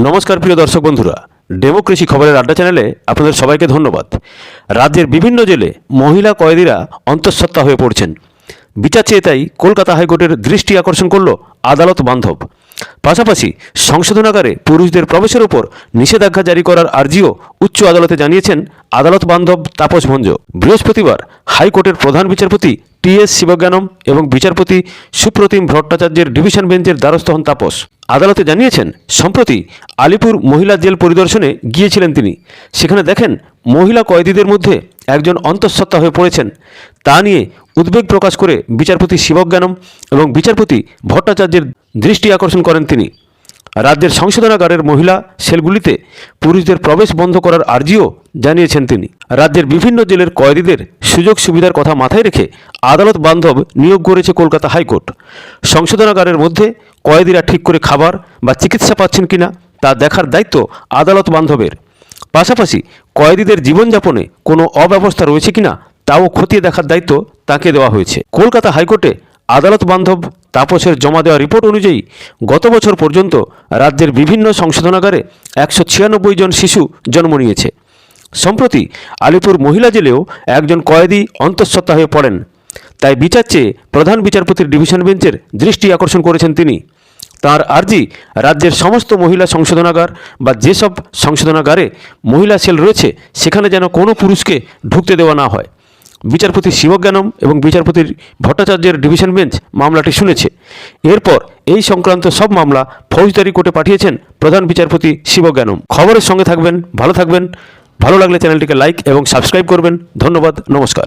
নমস্কার প্রিয় দর্শক বন্ধুরা, ডেমোক্রেসি খবরের আড্ডা চ্যানেলে আপনাদের সবাইকে ধন্যবাদ। রাজ্যের বিভিন্ন জেলে মহিলা কয়েদিরা অন্তঃসত্ত্বা হয়ে পড়ছেন। বিচার চেয়ে তাই কলকাতা হাইকোর্টের দৃষ্টি আকর্ষণ করল আদালত বান্ধব। পাশাপাশি সংশোধনাগারে পুরুষদের প্রবেশের ওপর নিষেধাজ্ঞা জারি করার আর্জিও উচ্চ আদালতে জানিয়েছেন আদালত বান্ধব তাপস ভঞ্জ। বৃহস্পতিবার হাইকোর্টের প্রধান বিচারপতি টি এস শিবজ্ঞানম এবং বিচারপতি সুপ্রতিম ভট্টাচার্যের ডিভিশন বেঞ্চের দ্বারস্থ হন তাপস। আদালতে জানিয়েছেন, সম্প্রতি আলিপুর মহিলা জেল পরিদর্শনে গিয়েছিলেন তিনি। সেখানে দেখেন, মহিলা কয়েদিদের মধ্যে একজন অন্তঃসত্ত্বা হয়ে পড়েছেন। তা নিয়ে উদ্বেগ প্রকাশ করে বিচারপতি শিবজ্ঞানম এবং বিচারপতি ভট্টাচার্যের দৃষ্টি আকর্ষণ করেন তিনি। রাজ্যের সংশোধনাগারের মহিলা সেলগুলিতে পুরুষদের প্রবেশ বন্ধ করার আর্জিও জানিয়েছেন তিনি। রাজ্যের বিভিন্ন জেলের কয়েদিদের সুযোগ সুবিধার কথা মাথায় রেখে আদালত বান্ধব নিয়োগ করেছে কলকাতা হাইকোর্ট। সংশোধনাগারের মধ্যে কয়েদিরা ঠিক করে খাবার বা চিকিৎসা পাচ্ছেন কিনা তা দেখার দায়িত্ব আদালত বান্ধবের। পাশাপাশি কয়েদিদের জীবনযাপনে কোনো অব্যবস্থা রয়েছে কিনা তাও খতিয়ে দেখার দায়িত্ব তাকে দেওয়া হয়েছে। কলকাতা হাইকোর্টে আদালত বান্ধব তাপসের জমা দেওয়া রিপোর্ট অনুযায়ী গত বছর পর্যন্ত রাজ্যের বিভিন্ন সংশোধনাগারে একশো ছিয়ানব্বই জন শিশু জন্ম নিয়েছে। সম্প্রতি আলিপুর মহিলা জেলেও একজন কয়েদি অন্তঃসত্ত্বা হয়ে পড়েন। তাই বিচার চেয়ে প্রধান বিচারপতির ডিভিশন বেঞ্চের দৃষ্টি আকর্ষণ করেছেন তিনি। তার আর্জি রাজ্যের সমস্ত মহিলা সংশোধনাগার বা যেসব সংশোধনাগারে মহিলা সেল রয়েছে, সেখানে যেন কোনো পুরুষকে ঢুকতে দেওয়া না হয়। বিচারপতি শিবজ্ঞানম এবং বিচারপতির ভট্টাচার্যের ডিভিশন বেঞ্চ মামলাটি শুনেছে। এরপর এই সংক্রান্ত সব মামলা ফৌজদারি কোর্টে পাঠিয়েছেন প্রধান বিচারপতি শিবজ্ঞানম খবরের সঙ্গে থাকবেন, ভালো থাকবেন। ভালো লাগলে চ্যানেলটিকে লাইক এবং সাবস্ক্রাইব করবেন। ধন্যবাদ নমস্কার।